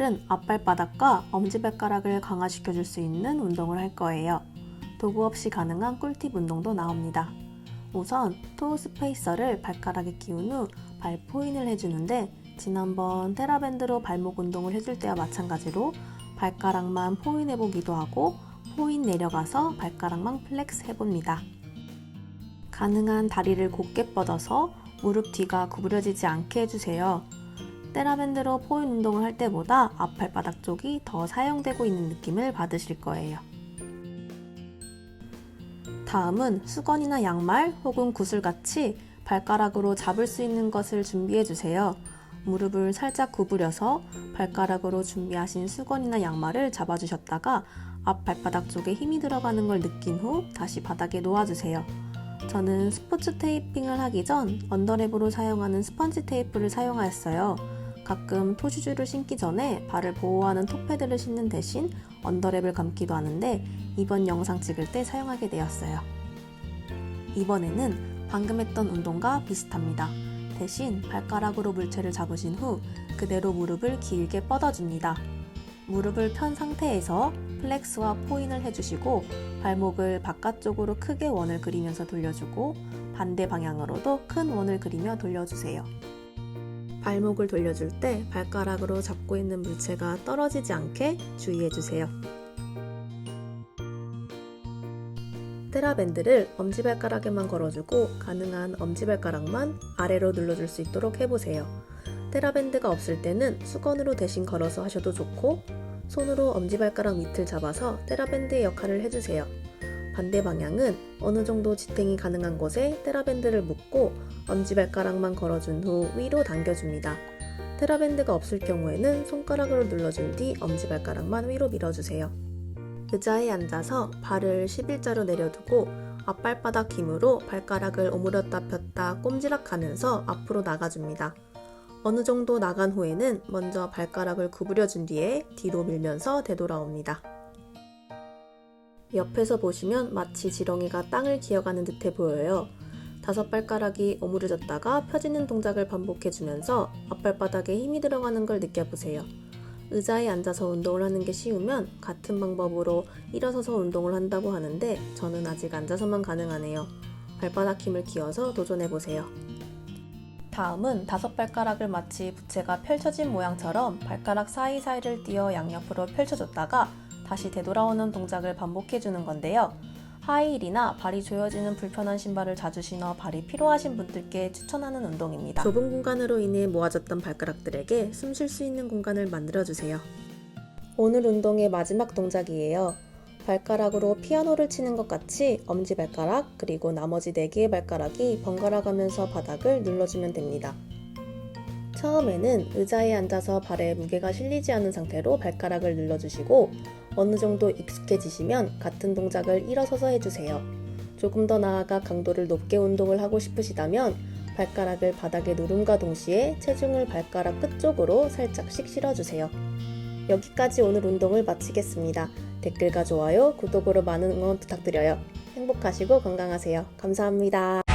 오늘은 앞발바닥과 엄지발가락을 강화시켜 줄 수 있는 운동을 할 거예요. 도구 없이 가능한 꿀팁 운동도 나옵니다. 우선 토우 스페이서를 발가락에 끼운 후 발 포인을 해주는데 지난번 테라밴드로 발목 운동을 해줄 때와 마찬가지로 발가락만 포인 해보기도 하고 포인 내려가서 발가락만 플렉스 해봅니다. 가능한 다리를 곧게 뻗어서 무릎 뒤가 구부려지지 않게 해주세요. 테라밴드로 포인 운동을 할 때보다 앞발바닥 쪽이 더 사용되고 있는 느낌을 받으실 거예요. 다음은 수건이나 양말 혹은 구슬같이 발가락으로 잡을 수 있는 것을 준비해 주세요. 무릎을 살짝 구부려서 발가락으로 준비하신 수건이나 양말을 잡아주셨다가 앞 발바닥 쪽에 힘이 들어가는 걸 느낀 후 다시 바닥에 놓아주세요. 저는 스포츠 테이핑을 하기 전 언더랩으로 사용하는 스펀지 테이프를 사용하였어요. 가끔 토슈즈를 신기 전에 발을 보호하는 톱패드를 신는 대신 언더랩을 감기도 하는데 이번 영상 찍을 때 사용하게 되었어요. 이번에는 방금 했던 운동과 비슷합니다. 대신 발가락으로 물체를 잡으신 후 그대로 무릎을 길게 뻗어줍니다. 무릎을 편 상태에서 플렉스와 포인을 해주시고 발목을 바깥쪽으로 크게 원을 그리면서 돌려주고 반대 방향으로도 큰 원을 그리며 돌려주세요. 발목을 돌려줄 때 발가락으로 잡고 있는 물체가 떨어지지 않게 주의해주세요. 테라밴드를 엄지발가락에만 걸어주고 가능한 엄지발가락만 아래로 눌러줄 수 있도록 해보세요. 테라밴드가 없을 때는 수건으로 대신 걸어서 하셔도 좋고 손으로 엄지발가락 밑을 잡아서 테라밴드의 역할을 해주세요. 반대 방향은 어느 정도 지탱이 가능한 곳에 테라밴드를 묶고 엄지발가락만 걸어준 후 위로 당겨줍니다. 테라밴드가 없을 경우에는 손가락으로 눌러준 뒤 엄지발가락만 위로 밀어주세요. 의자에 앉아서 발을 11자로 내려두고 앞발바닥 힘으로 발가락을 오므렸다 폈다 꼼지락하면서 앞으로 나가줍니다. 어느 정도 나간 후에는 먼저 발가락을 구부려준 뒤에 뒤로 밀면서 되돌아옵니다. 옆에서 보시면 마치 지렁이가 땅을 기어가는 듯해 보여요. 다섯 발가락이 오므려졌다가 펴지는 동작을 반복해주면서 앞발바닥에 힘이 들어가는 걸 느껴보세요. 의자에 앉아서 운동을 하는 게 쉬우면 같은 방법으로 일어서서 운동을 한다고 하는데 저는 아직 앉아서만 가능하네요. 발바닥 힘을 기어서 도전해보세요. 다음은 다섯 발가락을 마치 부채가 펼쳐진 모양처럼 발가락 사이사이를 띄어 양옆으로 펼쳐줬다가 다시 되돌아오는 동작을 반복해주는 건데요. 하이힐이나 발이 조여지는 불편한 신발을 자주 신어 발이 피로하신 분들께 추천하는 운동입니다. 좁은 공간으로 인해 모아졌던 발가락들에게 숨 쉴 수 있는 공간을 만들어주세요. 오늘 운동의 마지막 동작이에요. 발가락으로 피아노를 치는 것 같이 엄지발가락 그리고 나머지 4개의 발가락이 번갈아 가면서 바닥을 눌러주면 됩니다. 처음에는 의자에 앉아서 발에 무게가 실리지 않은 상태로 발가락을 눌러주시고 어느 정도 익숙해지시면 같은 동작을 일어서서 해주세요. 조금 더 나아가 강도를 높게 운동을 하고 싶으시다면 발가락을 바닥에 누름과 동시에 체중을 발가락 끝쪽으로 살짝씩 실어주세요. 여기까지 오늘 운동을 마치겠습니다. 댓글과 좋아요, 구독으로 많은 응원 부탁드려요. 행복하시고 건강하세요. 감사합니다.